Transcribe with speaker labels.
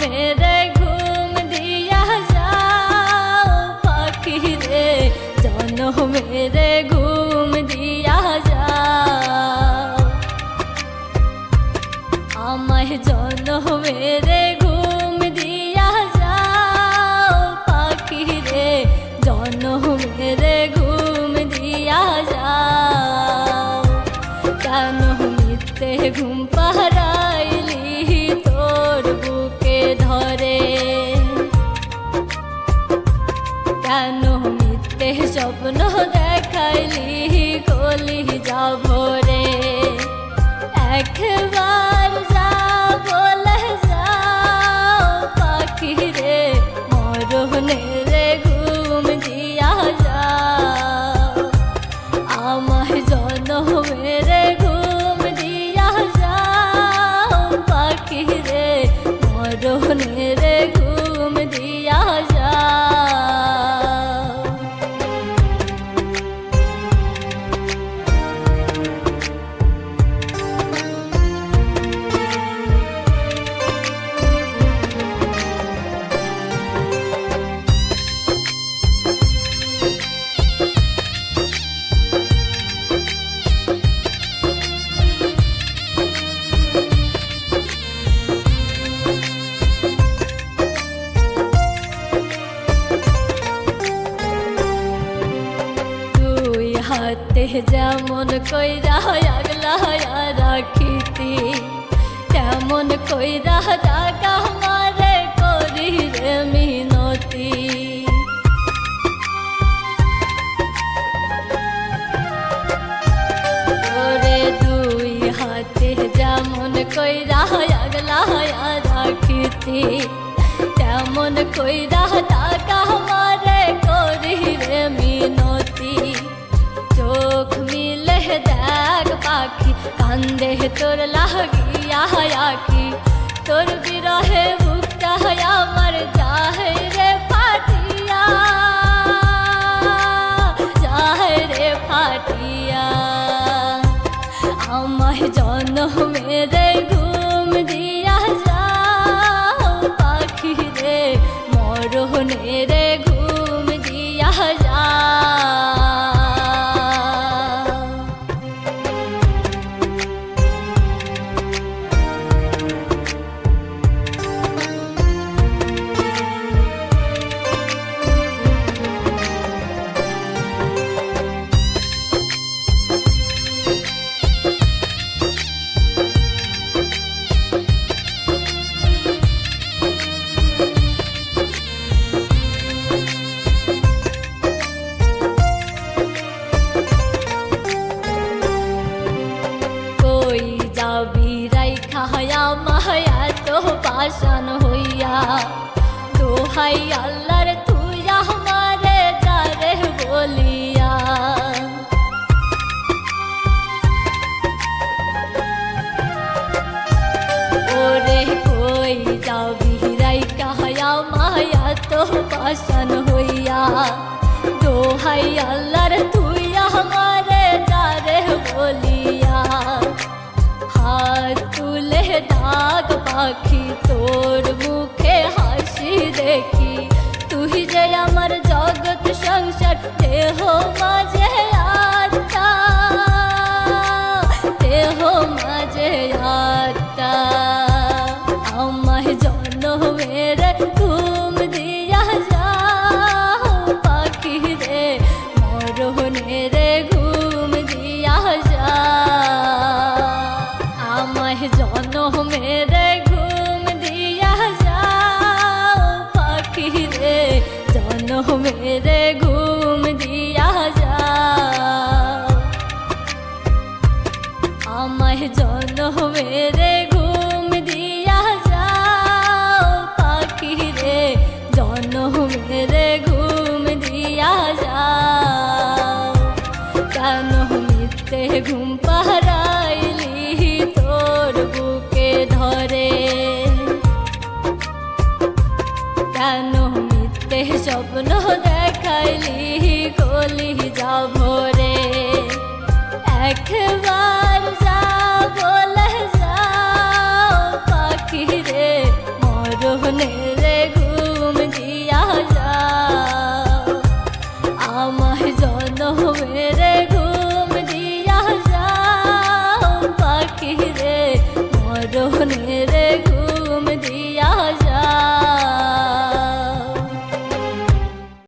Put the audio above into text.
Speaker 1: মেরে ঘুম দিয়া যাও পাখি রে জন মেরে ঘুম দিয়া যাও আমায় জন মেরে ঘুম দিয়া যাও পাখি রে জন মেরে ঘুম দিয়া যাও কেন মিথ্যে ঘুম পাহারাইলি যেমন কইরা আগলা হয়া রাখিতি। তেমন কইরা টাকা মারে করি রে মিনতি। ওরে দুই হাতে যেমন কইরা আগলা হয়া রাখিতি, তেমন কইরা টাকা মারে করি রে মিনতি। চোখ মিলে দেখ পাখি, কান্দে তোর লাগিয়া কি তোর বিরহে বুকটা আমার যাহে রে ফাটিয়া। যাহে রে ফাটিয়া। আমায় জন্ম ঘুম পাশান হইয়া। দোহাই আল্লাহর তুই আমারে যারে বলিয়া। ওরে কই যাবি রাই কাহায়া মায়া তো পাশান পাখি তোর মুখে হাসি দেখি। তুই যে আমার জগৎ সংসার, দেহ মাঝে আত্মা। দেহ মাঝে আত্মা। আমায় দিয়া পাখি রে রে ঘুম দিয়া জন্মের জন্মের ঘুম দিয়া যাও। আমায় জন্মের ঘুম দিয়া যাও। পাখি রে জন্মের ঘুম দিয়া যাও। কেন মিথ্যে ঘুম পাহারাইলি তোর বুকে ধরে? কেন মিথ্যে স্বপ্ন দেখাইলি কলি যা ভরে একবার